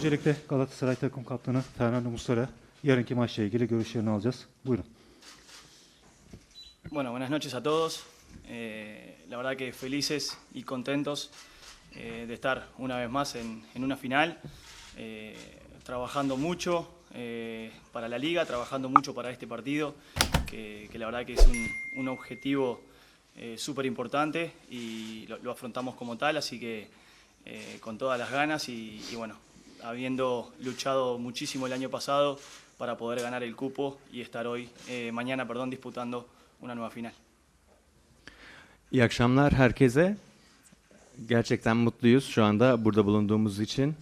Öncelikle Galatasaray takım kaptanı Fernando Muslera yarınki maçla ilgili görüşlerini alacağız. Buyurun. Bueno, buenas noches a todos. Eh, la verdad que felices y contentos eh, de estar una vez más en, en una final, eh, trabajando mucho eh, para la liga, trabajando mucho para este partido, que, que la verdad que es un, un objetivo eh, súper importante y lo, lo afrontamos como tal, así que eh, con todas las ganas y, y bueno, habiendo luchado muchísimo el año pasado para poder ganar el cupo y estar hoy, eh, mañana, perdón, disputando una nueva final. İyi akşamlar herkese. Gerçekten mutluyuz şu anda burada bulunduğumuz için.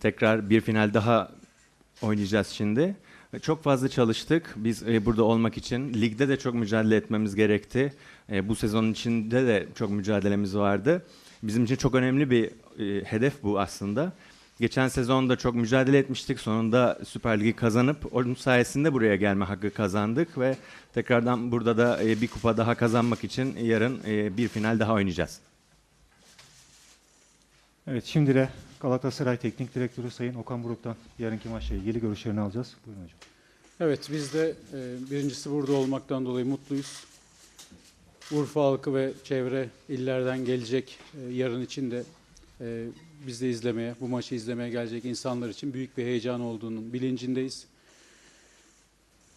Tekrar bir final daha oynayacağız şimdi. Çok fazla çalıştık biz e, burada olmak için. Ligde de çok mücadele etmemiz gerekti. E, bu sezonun içinde de çok mücadelemiz vardı. Bizim için çok önemli bir e, hedef bu aslında. Geçen sezonda çok mücadele etmiştik. Sonunda Süper Ligi kazanıp onun sayesinde buraya gelme hakkı kazandık ve tekrardan burada da e, bir kupa daha kazanmak için yarın e, bir final daha oynayacağız. Evet şimdi de Galatasaray Teknik Direktörü Sayın Okan Buruk'tan yarınki maçla ilgili görüşlerini alacağız. Buyurun hocam. Evet biz de e, birincisi burada olmaktan dolayı mutluyuz. Urfa halkı ve çevre illerden gelecek yarın için de biz de izlemeye, bu maçı izlemeye gelecek insanlar için büyük bir heyecan olduğunun bilincindeyiz.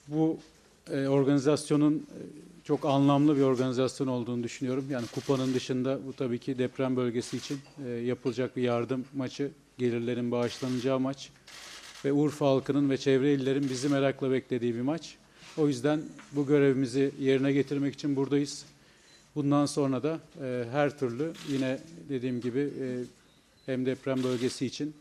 Bu e, organizasyonun e, çok anlamlı bir organizasyon olduğunu düşünüyorum. Yani kupanın dışında bu tabii ki deprem bölgesi için e, yapılacak bir yardım maçı, gelirlerin bağışlanacağı maç ve Urfa halkının ve çevre illerin bizi merakla beklediği bir maç. O yüzden bu görevimizi yerine getirmek için buradayız. Bundan sonra da e, her türlü yine dediğim gibi e, hem deprem bölgesi için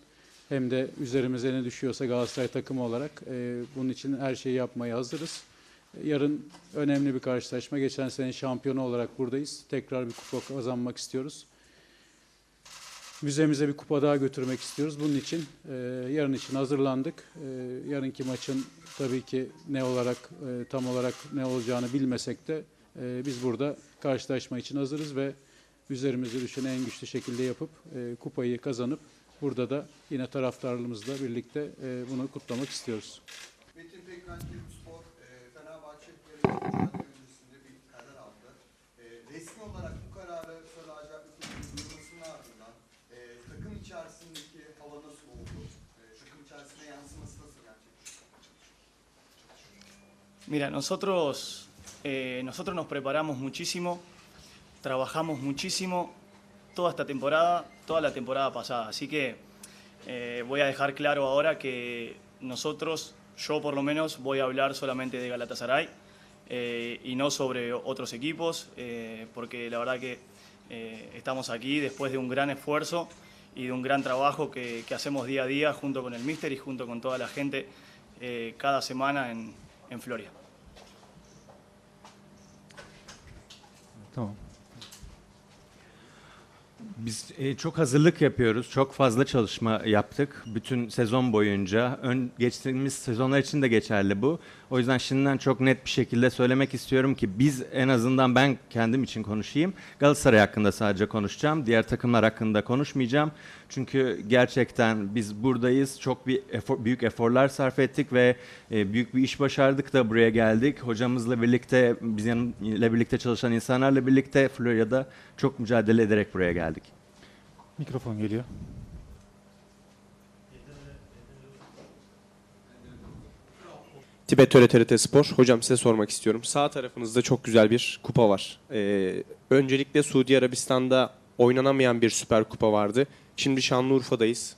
hem de üzerimize ne düşüyorsa Galatasaray takımı olarak e, bunun için her şeyi yapmaya hazırız. Yarın önemli bir karşılaşma. Geçen sene şampiyonu olarak buradayız. Tekrar bir kupa kazanmak istiyoruz. Müzemize bir kupa daha götürmek istiyoruz. Bunun için e, yarın için hazırlandık. E, yarınki maçın tabii ki ne olarak e, tam olarak ne olacağını bilmesek de e, biz burada karşılaşma için hazırız ve üzerimize düşeni en güçlü şekilde yapıp e, kupayı kazanıp burada da yine taraftarlarımızla birlikte e, bunu kutlamak istiyoruz. Metin Pekkan Spor e, Fenerbahçe öncesinde bir karar aldı. E, resmi olarak bu kararı Sarı duyurmasının ardından e, takım içerisindeki hava nasıl oldu? E, takım içerisine yansıması nasıl gerçekleşti? Mira, nosotros, eh, nosotros nos preparamos muchísimo, trabajamos muchísimo toda esta temporada, toda la temporada pasada. Así que eh, voy a dejar claro ahora que nosotros, yo por lo menos, voy a hablar solamente de Galatasaray eh, y no sobre otros equipos, eh, porque la verdad que estamos aquí después de un gran esfuerzo y de un gran trabajo que, hacemos día a día junto con el Míster y junto con toda la gente cada semana en, en Floria. Biz e, çok hazırlık yapıyoruz. Çok fazla çalışma yaptık bütün sezon boyunca. Ön geçtiğimiz sezonlar için de geçerli bu. O yüzden şimdiden çok net bir şekilde söylemek istiyorum ki biz en azından ben kendim için konuşayım. Galatasaray hakkında sadece konuşacağım. Diğer takımlar hakkında konuşmayacağım. Çünkü gerçekten biz buradayız. Çok bir efor, büyük eforlar sarf ettik ve e, büyük bir iş başardık da buraya geldik. Hocamızla birlikte, bizimle birlikte çalışan insanlarla birlikte Florya'da çok mücadele ederek buraya geldik. Mikrofon geliyor. Tibet Töre TRT Spor. Hocam size sormak istiyorum. Sağ tarafınızda çok güzel bir kupa var. Ee, öncelikle Suudi Arabistan'da oynanamayan bir süper kupa vardı. Şimdi Şanlıurfa'dayız.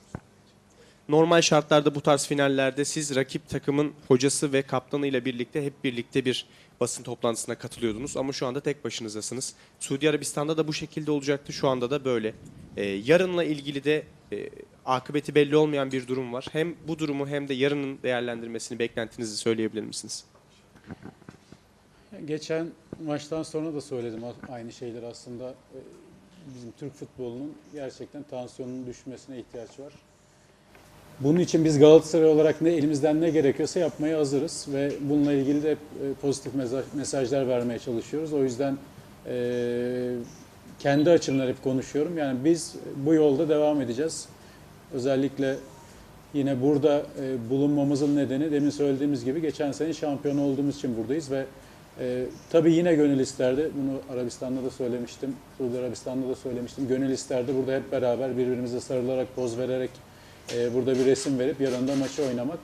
Normal şartlarda bu tarz finallerde siz rakip takımın hocası ve kaptanıyla birlikte hep birlikte bir basın toplantısına katılıyordunuz. Ama şu anda tek başınızdasınız. Suudi Arabistan'da da bu şekilde olacaktı. Şu anda da böyle. Ee, yarınla ilgili de e, akıbeti belli olmayan bir durum var. Hem bu durumu hem de yarının değerlendirmesini, beklentinizi söyleyebilir misiniz? Geçen maçtan sonra da söyledim aynı şeyler aslında. Ee, Bizim Türk futbolunun gerçekten tansiyonunun düşmesine ihtiyaç var. Bunun için biz Galatasaray olarak ne elimizden ne gerekiyorsa yapmaya hazırız ve bununla ilgili de e, pozitif mesaj- mesajlar vermeye çalışıyoruz. O yüzden e, kendi açımdan hep konuşuyorum. Yani biz bu yolda devam edeceğiz. Özellikle Yine burada e, bulunmamızın nedeni demin söylediğimiz gibi geçen sene şampiyon olduğumuz için buradayız ve e, tabii yine gönül isterdi. Bunu Arabistan'da da söylemiştim. Suudi Arabistan'da da söylemiştim. Gönül isterdi burada hep beraber birbirimize sarılarak, poz vererek e, burada bir resim verip yarın da maçı oynamak.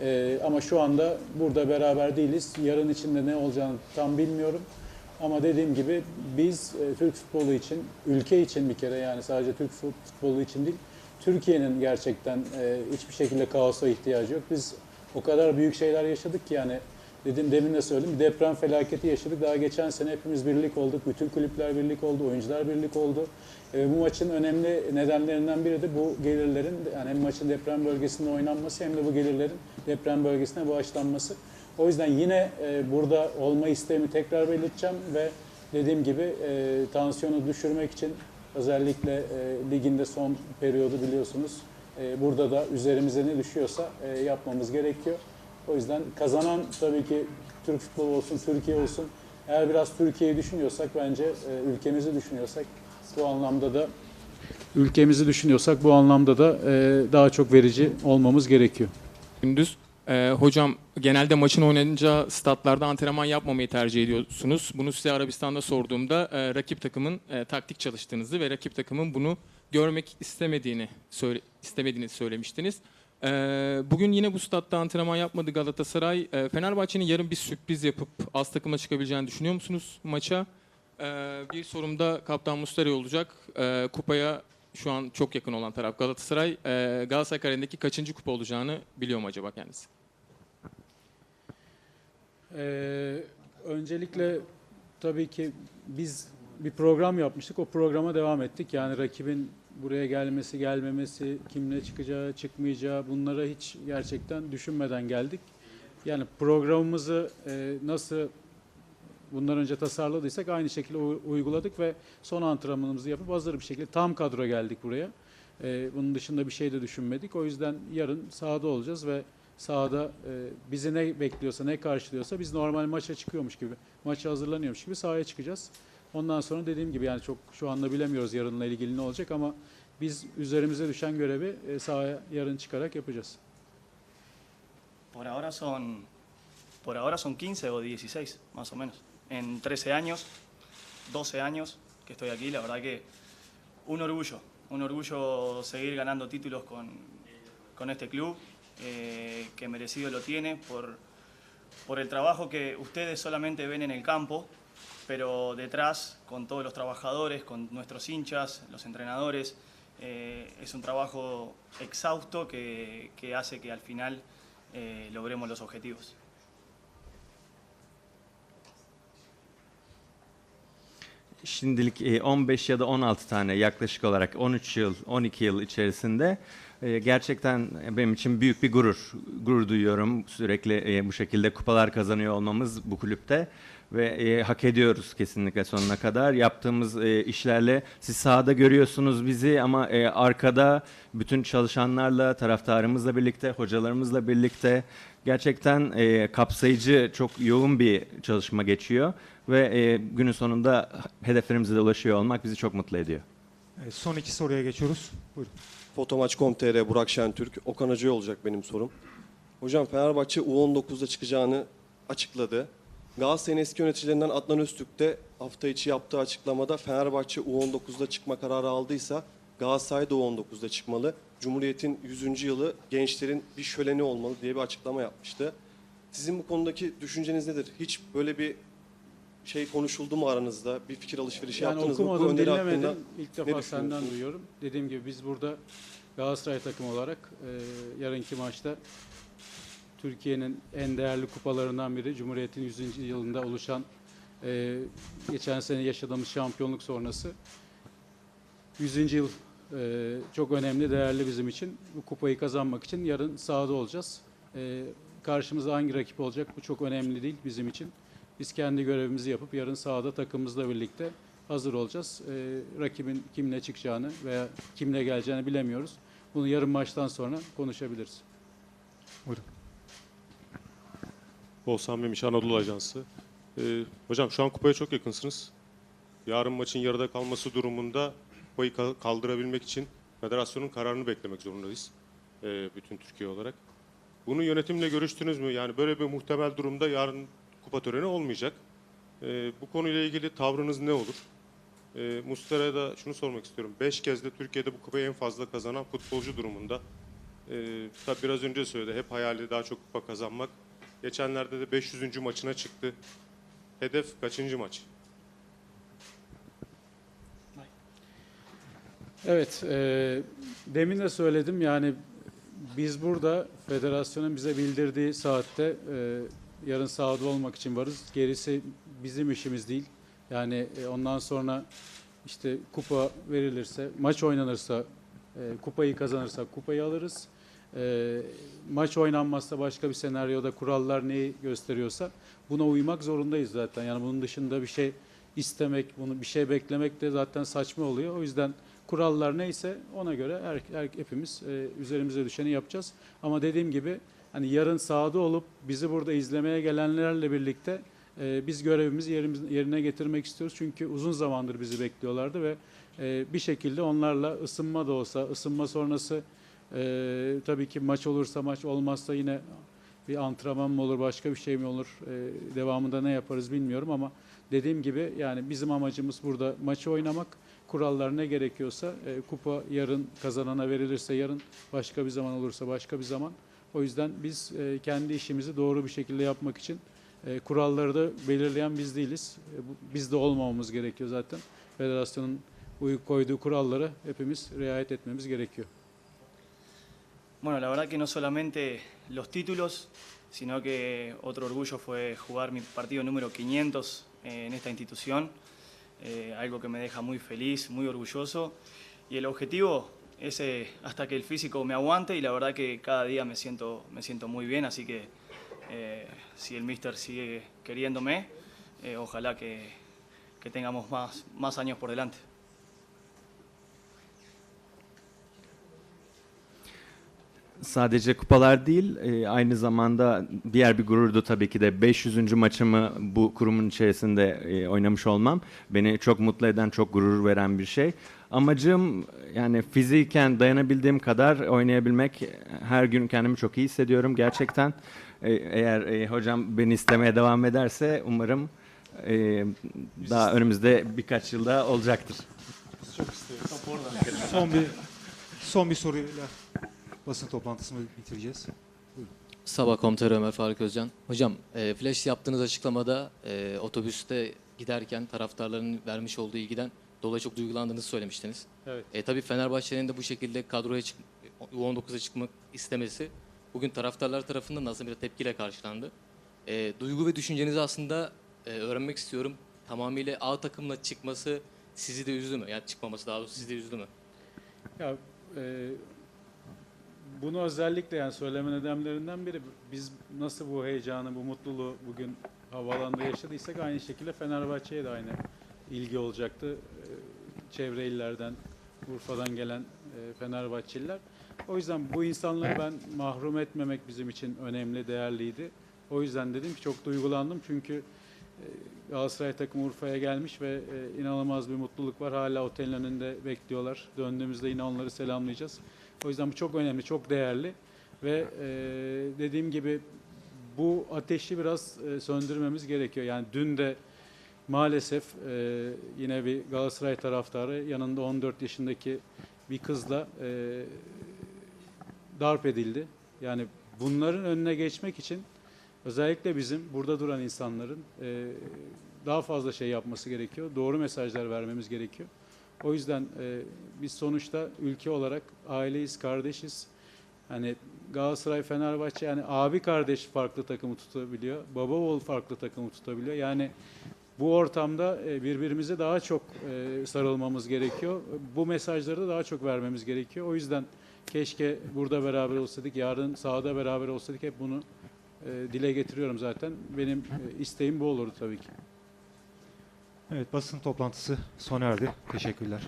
E, ama şu anda burada beraber değiliz. Yarın içinde ne olacağını tam bilmiyorum. Ama dediğim gibi biz e, Türk futbolu için, ülke için bir kere yani sadece Türk fut- futbolu için değil, Türkiye'nin gerçekten e, hiçbir şekilde kaosa ihtiyacı yok. Biz o kadar büyük şeyler yaşadık ki yani dedim demin de söyledim bir deprem felaketi yaşadık. Daha geçen sene hepimiz birlik olduk. Bütün kulüpler birlik oldu, oyuncular birlik oldu. E, bu maçın önemli nedenlerinden biri de bu gelirlerin yani hem maçın deprem bölgesinde oynanması hem de bu gelirlerin deprem bölgesine bağışlanması. O yüzden yine e, burada olma isteğimi tekrar belirteceğim ve dediğim gibi e, tansiyonu düşürmek için özellikle e, liginde son periyodu biliyorsunuz. E, burada da üzerimize ne düşüyorsa e, yapmamız gerekiyor. O yüzden kazanan tabii ki Türk futbolu olsun, Türkiye olsun. Eğer biraz Türkiye'yi düşünüyorsak bence e, ülkemizi düşünüyorsak bu anlamda da ülkemizi düşünüyorsak bu anlamda da e, daha çok verici olmamız gerekiyor. Gündüz. Ee, hocam genelde maçın oynanacağı statlarda antrenman yapmamayı tercih ediyorsunuz. Bunu size Arabistan'da sorduğumda e, rakip takımın e, taktik çalıştığınızı ve rakip takımın bunu görmek istemediğini söyle, istemediğini söylemiştiniz. Ee, bugün yine bu statta antrenman yapmadı Galatasaray. Ee, Fenerbahçe'nin yarın bir sürpriz yapıp az takıma çıkabileceğini düşünüyor musunuz maça? Ee, bir sorum da Kaptan Mustari olacak. Kupaya şu an çok yakın olan taraf Galatasaray. Galatasaray kariyerindeki kaçıncı kupa olacağını biliyor mu acaba kendisi? Ee, öncelikle tabii ki biz bir program yapmıştık. O programa devam ettik. Yani rakibin buraya gelmesi, gelmemesi, kimle çıkacağı, çıkmayacağı bunlara hiç gerçekten düşünmeden geldik. Yani programımızı e, nasıl bundan önce tasarladıysak aynı şekilde uyguladık ve son antrenmanımızı yapıp hazır bir şekilde tam kadro geldik buraya. E, bunun dışında bir şey de düşünmedik. O yüzden yarın sahada olacağız ve sahada e, bizi ne bekliyorsa, ne karşılıyorsa biz normal maça çıkıyormuş gibi, maça hazırlanıyormuş gibi sahaya çıkacağız. Ondan. Por ahora son, por ahora son 15 o 16, más o menos. En 13 años, 12 años que estoy aquí, la verdad que un orgullo, un orgullo seguir ganando títulos con, con este club, eh, que merecido lo tiene por, por el trabajo que ustedes solamente ven en el campo, pero detrás, con todos los trabajadores, con nuestros hinchas, los entrenadores, eh, es un trabajo exhausto que, que hace que al final eh, logremos los objetivos. Şimdilik e, 15 ya da 16 tane yaklaşık olarak 13 yıl, 12 yıl içerisinde gerçekten benim için büyük bir gurur. Gurur duyuyorum sürekli e, bu şekilde kupalar kazanıyor olmamız bu kulüpte ve e, hak ediyoruz kesinlikle sonuna kadar. Yaptığımız e, işlerle siz sahada görüyorsunuz bizi ama arkada bütün çalışanlarla, taraftarımızla birlikte, hocalarımızla birlikte gerçekten kapsayıcı, çok yoğun bir çalışma geçiyor ve günün sonunda hedeflerimize de ulaşıyor olmak bizi çok mutlu ediyor. Son iki soruya geçiyoruz. Buyurun. Fotomaç.com.tr Burak Şentürk. Okan Hacı olacak benim sorum. Hocam Fenerbahçe U19'da çıkacağını açıkladı. Galatasaray'ın eski yöneticilerinden Adnan Öztürk de hafta içi yaptığı açıklamada Fenerbahçe U19'da çıkma kararı aldıysa Galatasaray da U19'da çıkmalı. Cumhuriyet'in 100. yılı gençlerin bir şöleni olmalı diye bir açıklama yapmıştı. Sizin bu konudaki düşünceniz nedir? Hiç böyle bir şey konuşuldu mu aranızda? Bir fikir alışverişi Yani yaptınız mı? Bu okumadım, öneri hakkında İlk defa senden duyuyorum. Dediğim gibi biz burada Galatasaray takımı olarak e, yarınki maçta Türkiye'nin en değerli kupalarından biri Cumhuriyet'in 100. yılında oluşan e, geçen sene yaşadığımız şampiyonluk sonrası 100. yıl e, çok önemli, değerli bizim için. Bu kupayı kazanmak için yarın sahada olacağız. E, karşımızda hangi rakip olacak bu çok önemli değil bizim için. Biz kendi görevimizi yapıp yarın sahada takımımızla birlikte hazır olacağız. Ee, rakibin kimle çıkacağını veya kimle geleceğini bilemiyoruz. Bunu yarın maçtan sonra konuşabiliriz. Oğuzhan Memiş Anadolu Ajansı. Ee, hocam şu an kupaya çok yakınsınız. Yarın maçın yarıda kalması durumunda kupayı ka- kaldırabilmek için federasyonun kararını beklemek zorundayız. e, bütün Türkiye olarak. Bunu yönetimle görüştünüz mü? Yani böyle bir muhtemel durumda yarın kupa töreni olmayacak. E, bu konuyla ilgili tavrınız ne olur? E, Mustera'ya da şunu sormak istiyorum. Beş kez de Türkiye'de bu kupayı en fazla kazanan futbolcu durumunda. E, tabii biraz önce söyledi. Hep hayali daha çok kupa kazanmak. Geçenlerde de 500. maçına çıktı. Hedef kaçıncı maç? Evet, e, demin de söyledim yani biz burada federasyonun bize bildirdiği saatte e, yarın sahada olmak için varız. Gerisi bizim işimiz değil. Yani e, ondan sonra işte kupa verilirse, maç oynanırsa, e, kupayı kazanırsak kupayı alırız. E, maç oynanmazsa başka bir senaryoda kurallar neyi gösteriyorsa buna uymak zorundayız zaten. Yani bunun dışında bir şey istemek, bunu bir şey beklemek de zaten saçma oluyor. O yüzden kurallar neyse ona göre her, her- hepimiz üzerimize düşeni yapacağız. Ama dediğim gibi hani yarın sahada olup bizi burada izlemeye gelenlerle birlikte e, biz görevimizi yerimiz, yerine getirmek istiyoruz. Çünkü uzun zamandır bizi bekliyorlardı ve e, bir şekilde onlarla ısınma da olsa, ısınma sonrası e, tabii ki maç olursa maç olmazsa yine bir antrenman mı olur, başka bir şey mi olur, e, devamında ne yaparız bilmiyorum ama dediğim gibi yani bizim amacımız burada maçı oynamak. Kurallar ne gerekiyorsa e, kupa yarın kazanana verilirse yarın başka bir zaman olursa başka bir zaman. O yüzden biz e, kendi işimizi doğru bir şekilde yapmak için e, kuralları da belirleyen biz değiliz. E, bu- biz de olmamamız gerekiyor zaten. Federasyonun koyduğu kurallara hepimiz riayet etmemiz gerekiyor. Bueno, la verdad que no solamente los títulos, sino que otro orgullo fue jugar mi partido número 500 en esta institución, eh, algo que me deja muy feliz, muy orgulloso. Y el objetivo es eh, hasta que el físico me aguante y la verdad que cada día me siento, me siento muy bien, así que eh, si el míster sigue queriéndome, eh, ojalá que, que tengamos más, más años por delante. Sadece kupalar değil, e, aynı zamanda diğer bir gururdu tabii ki de 500. maçımı bu kurumun içerisinde e, oynamış olmam beni çok mutlu eden, çok gurur veren bir şey. Amacım yani fiziken dayanabildiğim kadar oynayabilmek. Her gün kendimi çok iyi hissediyorum gerçekten. E, eğer e, hocam beni istemeye devam ederse umarım e, daha önümüzde birkaç yılda olacaktır. Son bir son bir soruyla basın toplantısını bitireceğiz. Sabah komutanı Ömer Faruk Özcan. Hocam, e, flash yaptığınız açıklamada e, otobüste giderken taraftarların vermiş olduğu ilgiden dolayı çok duygulandığınızı söylemiştiniz. Evet. E, tabii Fenerbahçe'nin de bu şekilde kadroya çık U19'a çıkmak istemesi bugün taraftarlar tarafından da aslında bir tepkiyle karşılandı. E, duygu ve düşüncenizi aslında e, öğrenmek istiyorum. Tamamıyla A takımla çıkması sizi de üzdü mü? Yani çıkmaması daha doğrusu sizi de üzdü mü? Ya e, bunu özellikle yani söyleme nedenlerinden biri biz nasıl bu heyecanı, bu mutluluğu bugün havalanda yaşadıysak aynı şekilde Fenerbahçe'ye de aynı ilgi olacaktı. Çevre illerden, Urfa'dan gelen e, Fenerbahçeliler. O yüzden bu insanları ben mahrum etmemek bizim için önemli, değerliydi. O yüzden dedim ki çok duygulandım çünkü e, Galatasaray takımı Urfa'ya gelmiş ve e, inanılmaz bir mutluluk var. Hala otelin önünde bekliyorlar. Döndüğümüzde yine onları selamlayacağız. O yüzden bu çok önemli, çok değerli ve e, dediğim gibi bu ateşi biraz e, söndürmemiz gerekiyor. Yani dün de maalesef e, yine bir Galatasaray taraftarı yanında 14 yaşındaki bir kızla e, darp edildi. Yani bunların önüne geçmek için özellikle bizim burada duran insanların e, daha fazla şey yapması gerekiyor. Doğru mesajlar vermemiz gerekiyor. O yüzden e, biz sonuçta ülke olarak aileyiz, kardeşiz. Hani Galatasaray, Fenerbahçe yani abi kardeş farklı takımı tutabiliyor. Baba oğul farklı takımı tutabiliyor. Yani bu ortamda e, birbirimize daha çok e, sarılmamız gerekiyor. Bu mesajları da daha çok vermemiz gerekiyor. O yüzden keşke burada beraber olsaydık, yarın sahada beraber olsaydık hep bunu e, dile getiriyorum zaten. Benim isteğim bu olurdu tabii ki. Evet basın toplantısı sona erdi. Teşekkürler.